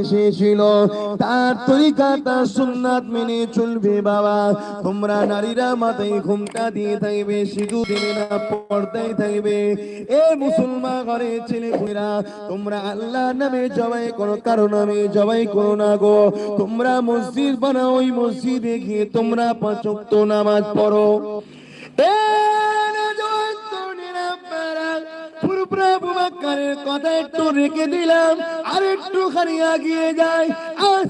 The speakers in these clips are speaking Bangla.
এসেছিল। তার সুন্নাত মেনে চলবে বাবা। তোমরা নারীরা মাথায় ঘুমটা দিয়ে থাকবে, সিঁদুর দিবে না, পর্দায় থাকবে। এ মুসলমান ঘরে ছেলে তোমরা আল্লাহ নামে জবাই করো, কারও নামে জবাই করো না গো। তোমরা মসজিদ বানাও, ওই মসজিদে গিয়ে তোমরা পাঁচ ওয়াক্ত নামাজ পড়ো। এ কথা একটু রেখে দিলাম আর একটু খানি আগিয়ে যাই। আজ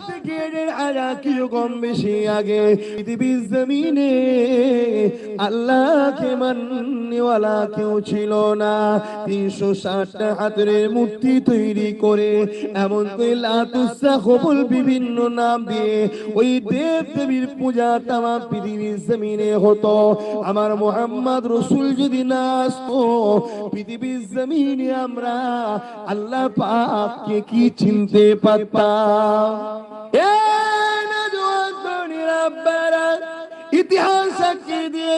বেশি আগে। পৃথিবীর জমিনে আল্লাহকে কেউ ছিল না। তিনশো ষাটটা হাতের মূর্তি তৈরি করে এমন বিভিন্ন নাম দিয়ে ওই দেব দেবীর পূজা তামা পৃথিবীর জমিনে হতো। আমার মোহাম্মদ রসুল যদি না আসতো, পৃথিবীর জমিনে আমরা আল্লাহ পাককে কি চিনতে পারতাম? ইতিহাস দিয়ে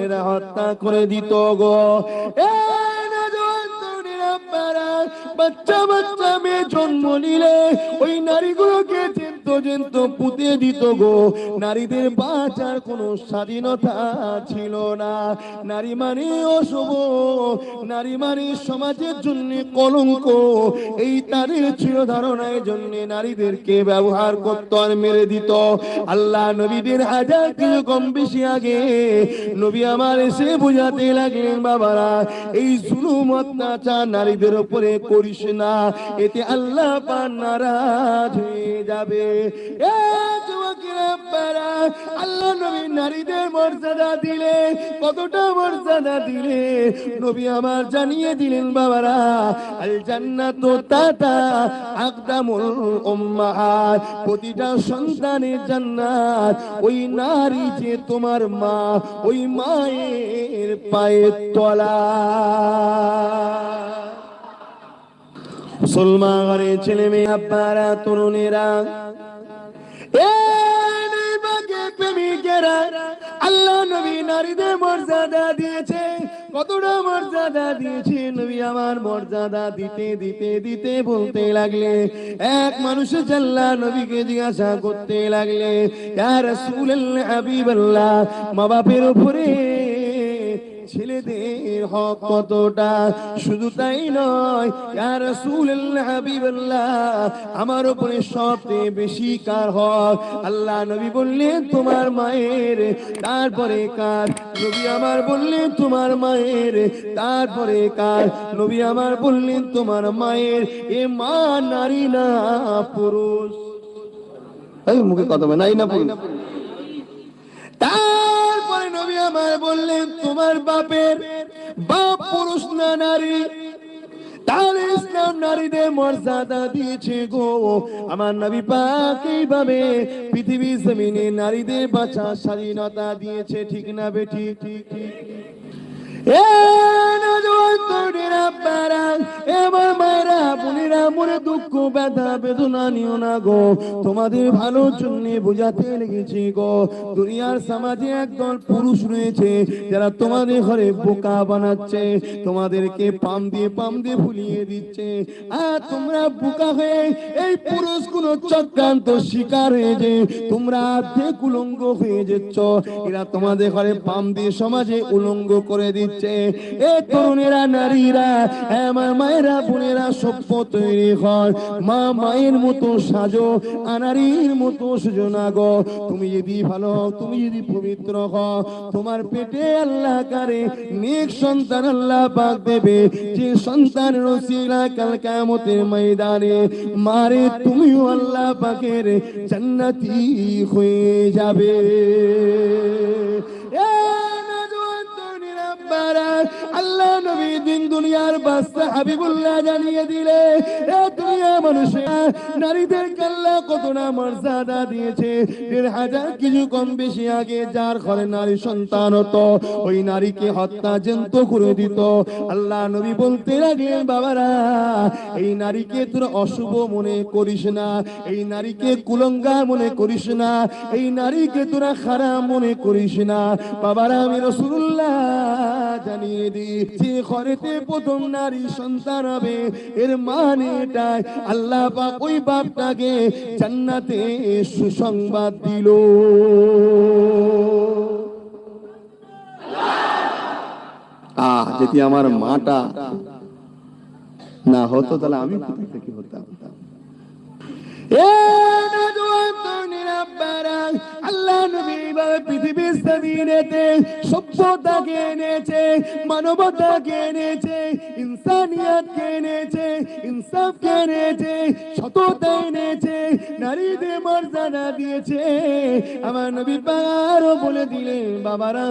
ছেলেরা হত্যা করে দিত গো। তরুণীরা বাচ্চা বাচ্চা মেয়ে জন্ম নিলে ওই নারীগুলোকে জেন্ত জেন্ত পুঁতে দিত গো। নারীদের বাঁচার কোনো স্বাধীনতা ছিল না। নারী মানে অশুভ নারী মানে সমাজের জন্য কলঙ্ক। এই তাদের ছিল ধারণার জন্য নারীদেরকে ব্যবহার করত আর মেরে দিত। আল্লাহ নবীদের হাজার কিছু কম বেশি আগে নবী আমার এসে বুঝাতে লাগলেন, বাবারা, এই জুলুম, অত্যাচার নারীদের উপরে করিস না। এতে আল্লাহ পাক নারাজ হয়ে যাবে। এ আল্লাহ নবী নারীদের মর্যাদা দিলে, কতটা মর্যাদা দিলে? নবী আমার জানিয়ে দিলেন, বাবারা আল জান্নাত তাতা আকদামুল উম্মাহাত প্রতিটা সন্তানের জান্নাত, ওই নারী যে তোমার মা, ওই মায়ের পায়ের তলা। মুসলমান ঘরে ছেলে মেয়ে আব্বারা, তরুণেরা, এ কতটা মর্যাদা দিয়েছে নবী আমার মর্যাদা দিতে দিতে দিতে বলতে লাগলে। এক জিজ্ঞাসা করতে লাগলে, ইয়া মা বাপের উপরে ছেলেদের হক কতটা? শুধু তাই নয়, ইয়া রাসূলুল্লাহ, হাবিবাল্লাহ, আমার উপরে সবচেয়ে বেশি কার হক? আল্লাহ নবী বললেন, তোমার মায়ের। তারপরে কার? নবী আমার বললেন, তোমার মায়ের। তারপরে কার? নবী আমার বললেন, তোমার মায়ের। এ মা নারী না, পুরুষ। মুখে কথা নাই না পুরুষ? আমার বললেন তোমার বাপের বাপ পুরুষ না নারী? তাহলে ইসলাম নারীদের মর্যাদা দিয়েছে গো। আমার নবী পাক এইভাবে পৃথিবী জমিনে নারীদের বাঁচা স্বাধীনতা দিয়েছে, ঠিক না বেঠি ঠিক ঠিক? তোমাদের বোকা বানাচ্ছে, তোমাদেরকে পাম দিয়ে পাম দিয়ে ভুলিয়ে দিচ্ছে। আর তোমরা বোকা হয়ে এই পুরুষ চক্রান্ত শিকার হয়ে যে তোমরা অর্ধেক উলঙ্গ হয়ে যাচ্ছ, এরা তোমাদের ঘরে পাম দিয়ে সমাজে উলঙ্গ করে দিচ্ছে। এ তরুণেরা, নারীরা আমার মায়েরা, বোনেরা, সভ্য তৈরি হয় মা মায়ের মতো সাজো আনারির মতো সুজো না গো। তুমি যদি ভালো তুমি যদি পবিত্র হও, তোমার পেটে আল্লাহ কারে, নেক সন্তান আল্লাহ পাক দেবে। যে সন্তান রসিলা কাল কামতের ময়দানে মারে, তুমিও আল্লাহ পাকের জান্নাতি হয়ে যাবে। এ আল্লাহ নবী দিন দুনিয়ার বাস্তা হাবিবুল্লাহ জানিয়ে দিলে দুনিয়া মানুষে, নারীদের কাল্লা কত না মর্যাদা দিয়েছে। দেড় হাজার কিছু কম বেশি আগে যার ঘরে নারী সন্তান হতো, ওই নারীকে হত্যা জন্ত করে দিত। আল্লাহ নবী বলতে লাগলেন, বাবারা, এই নারীকে তোর অশুভ মনে করিস না, এই নারীকে কুলঙ্গা মনে করিস না, এই নারীকে তোরা খারাপ মনে করিস না। বাবারা, আমি রসুল্লাহ জানিয়ে দিই যে ঘরেতে প্রথম নারী সন্তান হবে, এর মানে এটাই। আল্লাহ পাক ওই বাপটাকে জান্নাতে সুসংবাদ দিল। আহ, যদি আমার মাটা না হতো, তাহলে আমি কোথা থেকে হতাম? এ বলে দিলেন, বাবারা,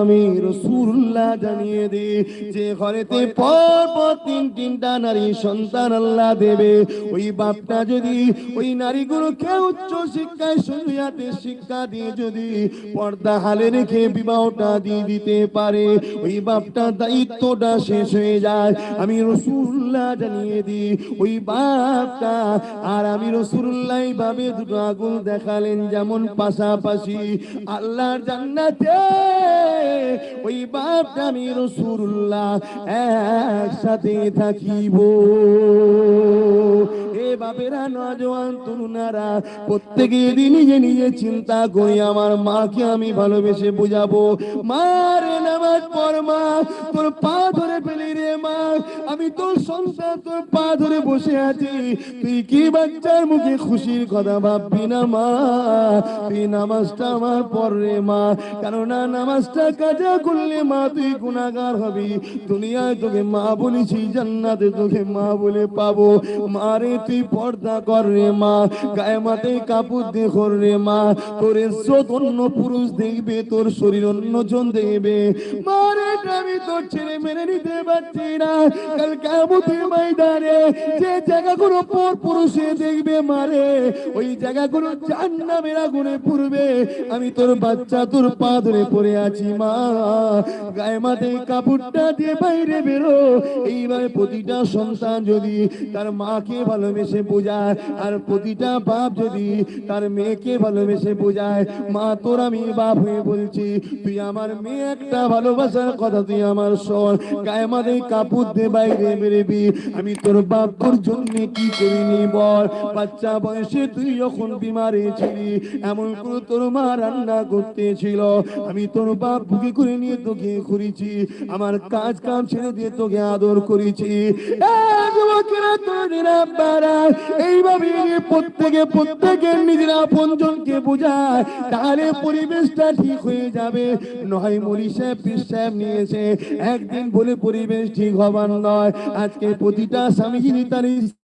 আমি রসুল্লাহ জানিয়ে দিই, যে ঘরেতে পর পর তিন তিনটা নারী সন্তান আল্লাহ দেবে। ওই বাপটা যদি ওই নারীগুলোকে উচ্চ শিক্ষায় শরিয়াতে শিক্ষা দিয়ে যদি পর্দা হালে রেখে বিবাহটা দিয়ে দিতে পারে, ওই বাপটা দায়িত্বটা শেষ হয়ে যায়। আমি রসুল্লাহ জানিয়ে দিই, ওই বাপটা আর আমি রসুল্লাহ ভাবে দুটো আগুন দেখালেন যেমন পাশাপাশি। আল্লাহর জান্নাতে ওই বাপটা আমি রসুল্লাহ একসাথে থাকিব। বাপেরা নজওয়ান, তরুণারা প্রত্যেকে নিজে নিজে চিন্তা করি, আমার মাকে আমি ভালোবেসে বুঝাবো। মারে নামাজ পর মা, তোর পা ধরে ফেলি রে মা আমি তোর সন্তান তোর পা ধরে বসে আছি। তুই কি বাচ্চার মুখে খুশির কথা ভাববি না, মা? তুই নামাজটা আমার পর রে, মা। কেননা নামাজটা কাজা করলে, মা, তুই গুণাগার হবি। দুনিয়ায় তোকে মা বলেছি, জান্নাতে তোকে মা বলে পাবো। মারে তুই পর্দা কর রে, মা। গায়ে মাথায় কাপড় দেখো রে, মা। তোর ইজ্জত অন্য পুরুষ দেখবে, তোর শরীর অন্য জন দেখবে। মারে আমি তোর ছেলে মেনে নিতে পারছি না। কেমতের ময়দানে, যে জায়গাগুলো পর পুরুষে দেখবে মারে, ওই জায়গাগুলো জান্নামের আগুনে পুরবে আমি তোর বাচ্চা, তোর পা ধরে পড়ে আছি, মা। গায়ে মাথায় কাপড়টা দিয়ে বাইরে বেরো। এইভাবে প্রতিটা সন্তান যদি তার মাকে ভালোবেসে বোঝায়, আর প্রতিটা বাপ যদি তার মেয়েকে ভালোবেসে বোঝায়, মা, তোর আমি বাপ হয়ে বলছি, তুই আমার মেয়ে, একটা ভালোবাসার কথা তুই আমার শোন। গায়ে মাথায় কাপড় দিয়ে বাইরে আমি তোর বাপ তোর জন্য কি করিনি বল বাচ্চা বয়সে তুই যখন বিমারে ছিলি, এমন করে তোর মা রান্না করতেছিল। আমি তোর বাপ বুকে করে নিয়ে তোকে করেছি আমার কাজ কাম ছেড়ে দিয়ে তোকে আদর করেছি। প্রত্যেকে বোঝায়, তাহলে পরিবেশটা ঠিক হয়ে যাবে। নয় মরি সাহেব নিয়েছে, একদিন বলে পরিবেশ ঠিক হবার নয়। আজকে প্রতিটা স্বামী যিনি তার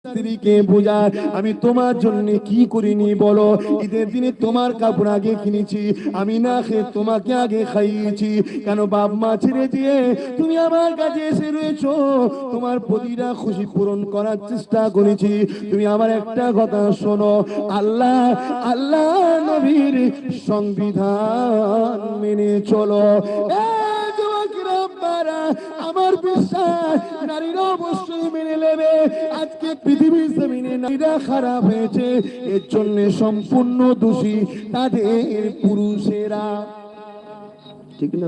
স্ত্রীকে বোঝায়, আমি তোমার জন্য কি করিনি বলো? ঈদের দিনে তোমার কাপড় আগে কিনেছি, আমি না খেয়ে তোমাকে আগে খাইয়েছি। কেন বাপ মা ছেড়ে দিয়ে তুমি আমার কাছে এসে রয়েছো? তোমার প্রতিটা খুশি পূরণ করার চেষ্টা করেছি। তুমি আমার একটা কথা শোনো, আল্লাহ আল্লাহ নবীর সংবিধান মেনে চলো। এ আমার বিশ্বাস নারীরা অবশ্যই মেনে নেবে। আজকে পৃথিবীর জমিনে নারীরা খারাপ হয়েছে, এর জন্য সম্পূর্ণ দোষী তাদের পুরুষেরা। ঠিক না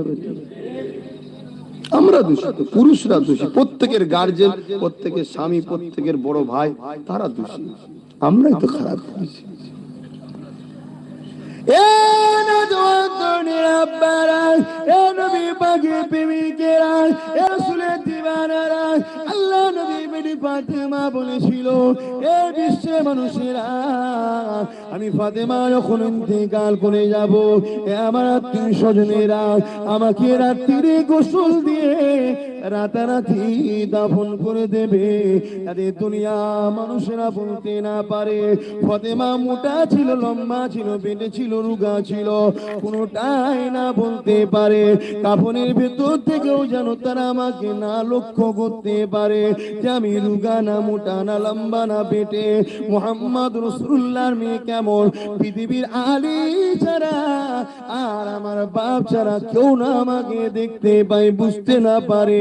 আমরা দোষী পুরুষরা দোষী। প্রত্যেকের গার্জেন প্রত্যেকের স্বামী, প্রত্যেকের বড় ভাই, তারা দোষী। আমরাই তো খারাপ করেছি আল্লাহ নবী বেটি ফাতেমা বলেছিল এ বিশ্বে মানুষেরা আমি ফাতেমা যখন ইন্তেকাল করে যাব আমার আত্মীয় স্বজনেরা আমাকে রাত্রিরে গোসল দিয়ে রাতারাতি দাফন করে দেবে। তাদের দুনিয়া মানুষেরা বলতে না পারে, ফতেমা মোটা ছিল, লম্বা ছিল, বেটে ছিল, রুগা ছিল, কোনোটাই না বলতে পারে। কাফনের ভেতর থেকেও যেন তারা আমাকে না লক্ষ্য করতে পারে যে আমি রুগা না মোটা না লম্বা না পেটে মোহাম্মদ রসুল্লাহর মেয়ে কেমন পৃথিবীর আলী ছাড়া, আর আমার বাপ ছাড়া কেউ না আমাকে দেখতে পাই বুঝতে না পারে।